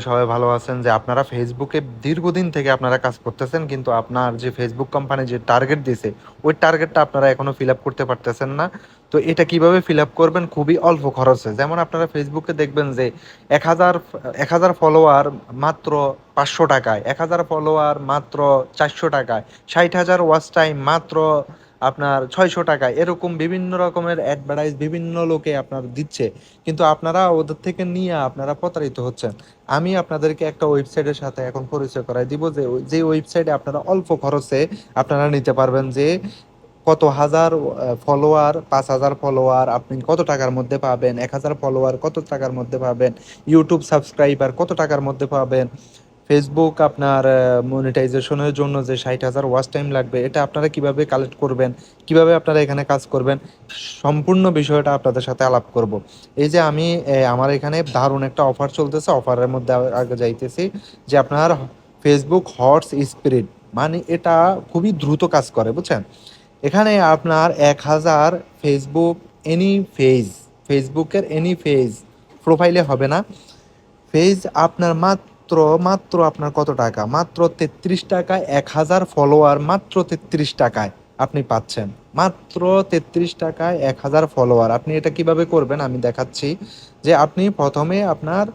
সবাই ভালো আছেন, যে আপনারা ফেসবুকে দীর্ঘদিন থেকে আপনারা কাজ করতেছেন, কিন্তু আপনার যে ফেসবুক কোম্পানি যে টার্গেট দিছে ওই টার্গেটটা আপনারা এখনও ফিল আপ করতে পারতেছেন না। তো এটা কীভাবে ফিল আপ করবেন? খুবই অল্প খরচে। যেমন আপনারা ফেসবুকে দেখবেন যে এক হাজার এক হাজার ফলোয়ার মাত্র পাঁচশো টাকায়, এক হাজার ফলোয়ার মাত্র চারশো টাকায়, ষাট হাজার ওয়াচ টাইম মাত্র আপনার ছয়শো টাকায় এরকম বিভিন্ন রকমের অ্যাডভার্টাইজ বিভিন্ন লোকে আপনার দিচ্ছে। কিন্তু আপনারা ওদের থেকে নিয়ে আপনারা প্রতারিত হচ্ছেন। আমি আপনাদেরকে একটা ওয়েবসাইটের সাথে এখন পরিচয় করাই দিব যে যে ওয়েবসাইটে আপনারা অল্প খরচে আপনারা নিতে পারবেন যে কত হাজার ফলোয়ার পাঁচ হাজার ফলোয়ার আপনি কত টাকার মধ্যে পাবেন, এক হাজার ফলোয়ার কত টাকার মধ্যে পাবেন ইউটিউব সাবস্ক্রাইবার কত টাকার মধ্যে পাবেন ফেসবুক আপনার মনিটাইজেশনের জন্য যে ষাট হাজার ওয়াচ টাইম লাগবে, এটা আপনারা কীভাবে কালেক্ট করবেন? কীভাবে আপনারা এখানে কাজ করবেন? সম্পূর্ণ বিষয়টা আপনাদের সাথে আলাপ করব। এই যে আমি আমার এখানে দারুণ একটা অফার চলতেছে। অফারের মধ্যে আগে যাইতেছি যে আপনার ফেসবুক হটস স্পিরিট মানে এটা খুবই দ্রুত কাজ করে, বুঝছেন? এখানে আপনার এক হাজার ফেসবুক এনি ফেজ ফেসবুকের এনি ফেজ প্রোফাইলে হবে না। ফেজ আপনার মাত্র মাত্র মাত্র আপনার কত টাকা? মাত্র তেত্রিশ টাকায় এক হাজার ফলোয়ার মাত্র তেত্রিশ টাকায় আপনি পাচ্ছেন। মাত্র তেত্রিশ টাকায় এক হাজার ফলোয়ার আপনি এটা কীভাবে করবেন? আমি দেখাচ্ছি যে আপনি প্রথমে আপনার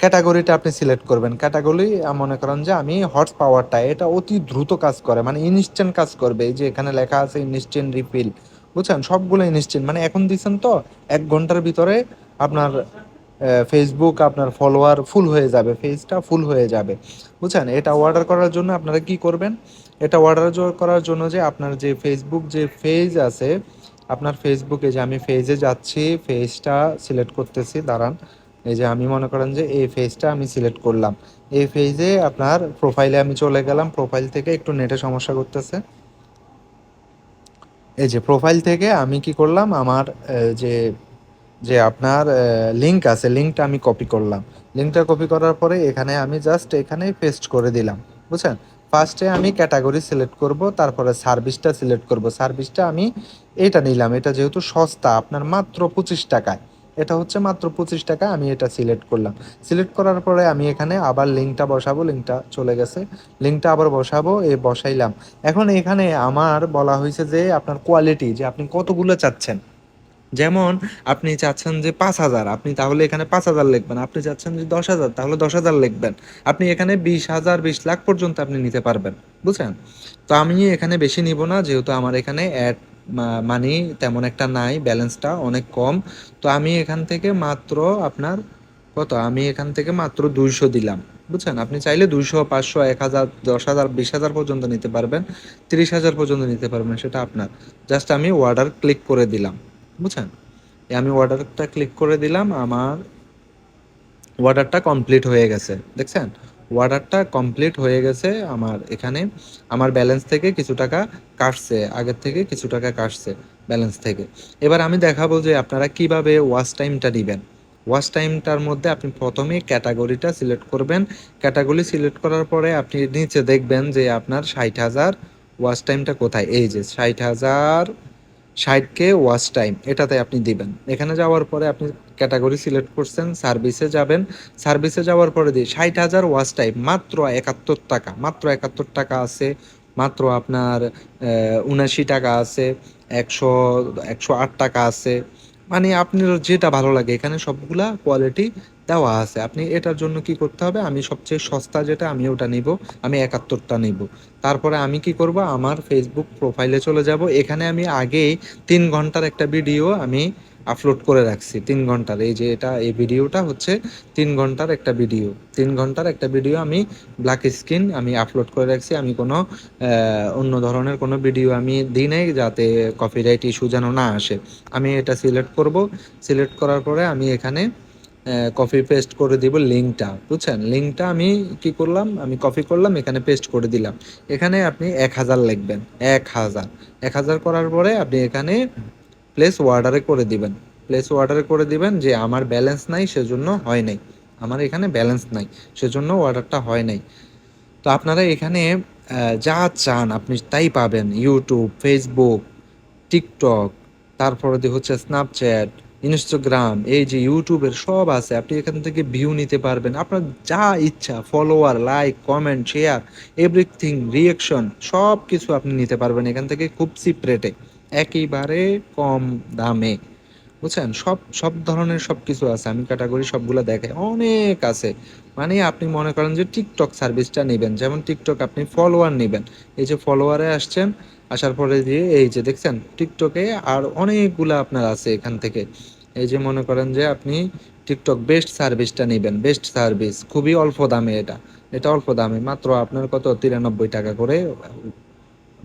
ক্যাটাগরিটা আপনি সিলেক্ট করবেন। ক্যাটাগরি মনে করেন যে আমি হর্স পাওয়ারটা এটা অতি দ্রুত কাজ করে মানে ইনস্ট্যান্ট কাজ করবে। এই যে এখানে লেখা আছে ইনস্ট্যান্ট রিফিল বুঝছেন? সবগুলো ইনস্ট্যান্ট মানে এখন দিচ্ছেন তো, এক ঘণ্টার ভিতরে আপনার ফেসবুক আপনার ফলোয়ার ফুল হয়ে যাবে ফেজটা ফুল হয়ে যাবে। বুঝছেন? এটা অর্ডার করার জন্য আপনারা কি করবেন? এটা অর্ডার করার জন্য যে আপনার যে ফেসবুক যে পেজ আছে, আপনার ফেসবুকে যে আমি পেজে যাচ্ছি পেজটা সিলেক্ট করতেছি, দাঁড়ান। এই যে আমি মনে করেন যে এই পেজটা আমি সিলেক্ট করলাম। এই পেজে আপনার প্রোফাইলে আমি চলে গেলাম প্রোফাইল থেকে একটু নেটে সমস্যা করতেছে। এই যে প্রোফাইল থেকে আমি কি করলাম? আমার যে যে আপনার লিঙ্ক আছে লিঙ্কটা আমি কপি করলাম। লিঙ্কটা কপি করার পরে এখানে আমি জাস্ট এখানে পেস্ট করে দিলাম, বুঝছেন? ফার্স্টে আমি ক্যাটাগরি সিলেক্ট করব, তারপরে সার্ভিসটা সিলেক্ট করব। সার্ভিসটা আমি এটা নিলাম, এটা যেহেতু সস্তা, আপনার মাত্র পঁচিশ টাকায়। এটা হচ্ছে মাত্র পঁচিশ টাকা আমি এটা সিলেক্ট করলাম। সিলেক্ট করার পরে আমি এখানে আবার লিঙ্কটা বসাবো লিঙ্কটা চলে গেছে। লিঙ্কটা আবার বসাবো, এ, বসাইলাম। এখন এখানে আমার বলা হয়েছে যে আপনার কোয়ালিটি যে আপনি কতগুলো চাচ্ছেন। যেমন আপনি চাচ্ছেন যে পাঁচ হাজার, আপনি তাহলে এখানে পাঁচ হাজার লিখবেন, আপনি চাচ্ছেন যে দশ হাজার, তাহলে দশ হাজার লিখবেন। আপনি এখানে বিশ হাজার, বিশ লাখ পর্যন্ত আপনি নিতে পারবেন, বুঝছেন? তো আমি এখানে বেশি নিব না, যেহেতু আমার এখানে অ্যাড মানি তেমন একটা নাই ব্যালেন্সটা অনেক কম। তো আমি এখান থেকে মাত্র আপনার কত? আমি এখান থেকে মাত্র দুইশো দিলাম, বুঝছেন? আপনি চাইলে দুইশো, পাঁচশো, এক হাজার, দশ হাজার, বিশ হাজার পর্যন্ত নিতে পারবেন, তিরিশ হাজার পর্যন্ত নিতে পারবেন, সেটা আপনার। জাস্ট আমি অর্ডার ক্লিক করে দিলাম। বুঝছেন? আমি অর্ডারটা ক্লিক করে দিলাম, আমার অর্ডারটা কমপ্লিট হয়ে গেছে। দেখছেন? অর্ডারটা কমপ্লিট হয়ে গেছে, আমার এখানে আমার ব্যালেন্স থেকে কিছু টাকা কাটছে, আগের থেকে কিছু টাকা কাটছে ব্যালেন্স থেকে। এবার আমি দেখাবো যে আপনারা কীভাবে ওয়াচ টাইমটা নেবেন ওয়াচ টাইমটার মধ্যে আপনি প্রথমে ক্যাটাগরিটা সিলেক্ট করবেন। ক্যাটাগরি সিলেক্ট করার পরে আপনি নিচে দেখবেন যে আপনার ষাট হাজার ওয়াচ টাইমটা কোথায়? এই যে ষাট হাজার ষাট কে ওয়াচ টাইম এটাতে আপনি দিবেন। এখানে যাওয়ার পরে আপনি ক্যাটাগরি সিলেক্ট করছেন সার্ভিসে যাবেন। সার্ভিসে যাওয়ার পরে দিয়ে ষাট হাজার ওয়াচ টাইম মাত্র একাত্তর টাকা, মাত্র একাত্তর টাকা আছে, মাত্র আপনার উনাশি টাকা আছে, একশো একশো আট টাকা আছে। মানে আপনার যেটা ভালো লাগে, এখানে সবগুলা কোয়ালিটি দেওয়া আছে। আপনি এটার জন্য কি করতে হবে? আমি সবচেয়ে সস্তা যেটা, আমি ওটা নিব, আমি একাত্তরটা নিব। তারপরে আমি কি করব? আমার ফেসবুক প্রোফাইলে চলে যাব। এখানে আমি আগেই তিন ঘণ্টার একটা ভিডিও আমি আপলোড করে রাখছি, তিন ঘণ্টার। এই যে এটা, এই ভিডিওটা হচ্ছে তিন ঘণ্টার একটা ভিডিও। তিন ঘণ্টার একটা ভিডিও আমি ব্ল্যাক স্ক্রিন আমি আপলোড করে রাখছি। আমি কোনো অন্য ধরনের কোনো ভিডিও আমি দিই নাই যাতে কপিরাইট ইস্যু যেন না আসে। আমি এটা সিলেক্ট করব। সিলেক্ট করার পরে আমি এখানে কপি পেস্ট করে দিব লিঙ্কটা বুঝছেন? লিঙ্কটা আমি কি করলাম? আমি কপি করলাম, এখানে পেস্ট করে দিলাম। এখানে আপনি এক হাজার লিখবেন। এক হাজার। এক হাজার করার পরে আপনি এখানে প্লেস অর্ডারে করে দিবেন। প্লেস অর্ডারে করে দিবেন যে আমার ব্যালেন্স নাই, সেজন্য হয় নাই। আমার এখানে ব্যালেন্স নাই, সেজন্য অর্ডারটা হয় নাই। তো আপনারা এখানে যা চান আপনি তাই পাবেন। ইউটিউব ফেসবুক টিকটক তারপরে হচ্ছে স্ন্যাপচ্যাট ইনস্টাগ্রাম এই যে ইউটিউবের সব আছে, আপনি এখান থেকে ভিউ নিতে পারবেন। আপনার যা ইচ্ছা follower like comment share everything reaction সব কিছু আপনি নিতে পারবেন এখান থেকে খুব চিপ রেটে একেবারে কম দামে। বুঝছেন? সব সব ধরনের সব কিছু আছে। আমি ক্যাটাগরি সবগুলো দেখাই। অনেক আছে। মানে আপনি মনে করেন যে টিকটক সার্ভিসটা নেবেন। যেমন টিকটক আপনি ফলোয়ার নেবেন। এই যে ফলোয়ারে আসছেন, আসার পরে দিয়ে এই যে দেখছেন টিকটকে আর অনেকগুলো আপনার আছে এখান থেকে। এই যে মনে করেন যে আপনি টিকটক বেস্ট সার্ভিসটা নেবেন। বেস্ট সার্ভিস খুবই অল্প দামে এটা। এটা অল্প দামে। মাত্র আপনার কত? তিরানব্বই টাকা করে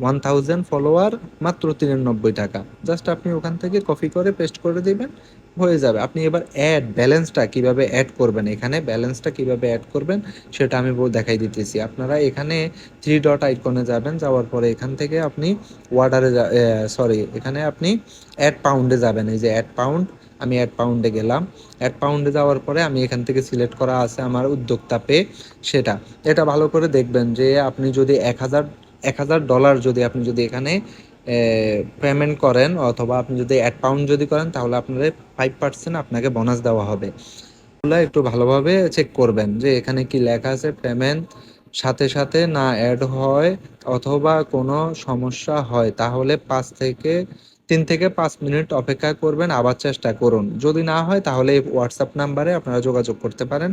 ওয়ান থাউজেন্ড ফলোয়ার মাত্র তিরানব্বই টাকা। জাস্ট আপনি ওখান থেকে কপি করে পেস্ট করে দিবেন, হয়ে যাবে। আপনি এবার অ্যাড ব্যালেন্সটা কীভাবে অ্যাড করবেন? এখানে ব্যালেন্সটা কীভাবে অ্যাড করবেন, সেটা আমি দেখাই দিতেছি। আপনারা এখানে থ্রি ডট আইকনে যাবেন, যাওয়ার পরে এখান থেকে আপনি ওয়ার্ডারে সরি এখানে আপনি অ্যাড পাউন্ডে যাবেন। এই যে অ্যাড পাউন্ড আমি অ্যাড পাউন্ডে গেলাম। অ্যাড পাউন্ডে যাওয়ার পরে আমি এখান থেকে সিলেক্ট করা আছে আমার উদ্যোক্তা পে সেটা। এটা ভালো করে দেখবেন যে আপনি যদি এক হাজার এক হাজার ডলার যদি আপনি যদি এখানে পেমেন্ট করেন অথবা আপনি যদি এক পাউন্ড যদি করেন, তাহলে আপনার ফাইভ পার্সেন্ট আপনাকে বোনাস দেওয়া হবে। ওগুলো একটু ভালোভাবে চেক করবেন যে এখানে কি লেখা আছে পেমেন্ট সাথে সাথে না অ্যাড হয় অথবা কোনো সমস্যা হয়, তাহলে পাঁচ থেকে তিন থেকে পাঁচ মিনিট অপেক্ষা করবেন, আবার চেষ্টা করুন। যদি না হয়, তাহলে এই হোয়াটসঅ্যাপ নাম্বারে আপনারা যোগাযোগ করতে পারেন।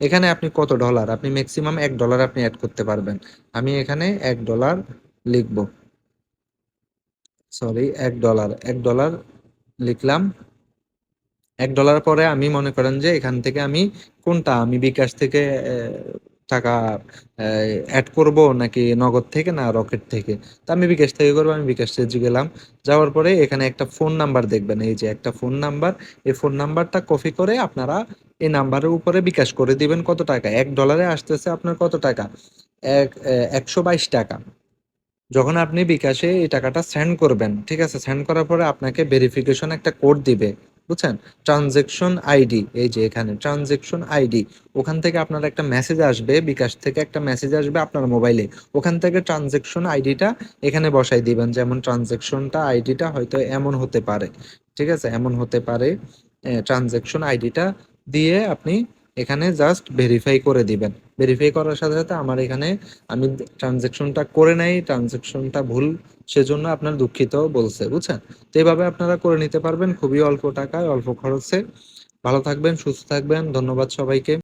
এখানে আপনি কত ডলার আপনি ম্যাক্সিমাম এক ডলার আপনি অ্যাড করতে পারবেন। আমি এখানে এক ডলার লিখব। সরি এক ডলার এক ডলার লিখলাম। এক ডলার পরে আমি মনে করেন যে এখান থেকে আমি কোনটা? আমি বিকাশ থেকে টাকা অ্যাড করব নাকি নগদ থেকে না রকেট থেকে? তা আমি বিকাশ থেকে করব, আমি বিকাশ থেকে গেলাম। যাওয়ার পরে এখানে একটা ফোন নাম্বার দেখবেন। এই যে একটা ফোন নাম্বার এই ফোন নাম্বারটা কপি করে আপনারা এই নাম্বারের উপরে বিকাশ করে দিবেন কত টাকা? এক ডলারে আসতেছে আপনার কত টাকা? এক একশো বাইশ টাকা। যখন আপনি বিকাশে এই টাকাটা সেন্ড করবেন, ঠিক আছে? সেন্ড করার পরে আপনাকে ভেরিফিকেশন একটা কোড দিবে। বুঝছেন? ট্রানজেকশন আইডি এই যে এখানে ট্রানজেকশন আইডি ওখান থেকে আপনার একটা মেসেজ আসবে, বিকাশ থেকে একটা মেসেজ আসবে আপনার মোবাইলে ওখান থেকে ট্রানজেকশন আইডিটা এখানে বসাই দিবেন, যেমন ট্রানজেকশনটা আইডিটা হয়তো এমন হতে পারে, ঠিক আছে? এমন হতে পারে ট্রানজেকশন আইডিটা দিয়ে আপনি এখানে জাস্ট ভেরিফাই করে দিবেন। ভেরিফাই করার সাথে সাথে আমার এখানে আমি ট্রানজেকশনটা করে নাই ট্রানজেকশনটা ভুল, সেজন্য আপনার দুঃখিত বলছে, বুঝছেন? তো এইভাবে আপনারা করে নিতে পারবেন। খুবই অল্প টাকায়, অল্প খরচে। ভালো থাকবেন, সুস্থ থাকবেন। ধন্যবাদ সবাইকে।